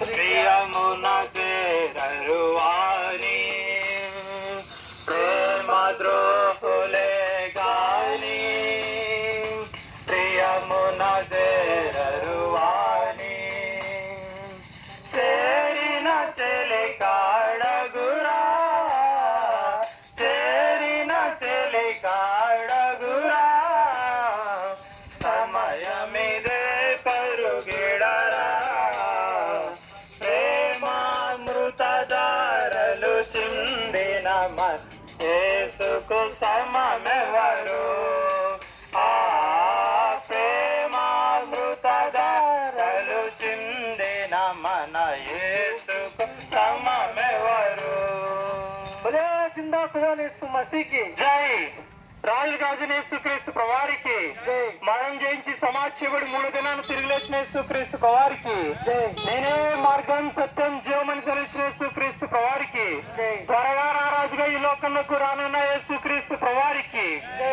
ప్రియమున చేరరు వారి ప్రేమ ద్రోహులే గాని ప్రియమున చేరరు వారి చేరిన చెలి కాడగురా చేరిన చెలి కాడగురా సమయమిదే పరుగిడరా చిందిన యేసుకు సమమెవరు ఆ ప్రేమామృతదారలు చిందిన మన యేసుకు సమమెవరు మసీకి. జై రాజు గాజు యేసుక్రీస్తు ప్రవారికి. జై. మరణం జయించి సమాజేవుడు మూడు దినాలు తిరిగి లేచిన యేసుక్రీస్తు ప్రవారికి. జై. నేనే మార్గం సత్యం జీవమని సెలవిచ్చిన యేసుక్రీస్తు ప్రవారికి. జై. త్వరగా రారాజుగా ఈ లోకంలోకి రానున్న యేసుక్రీస్తు ప్రవారికి జై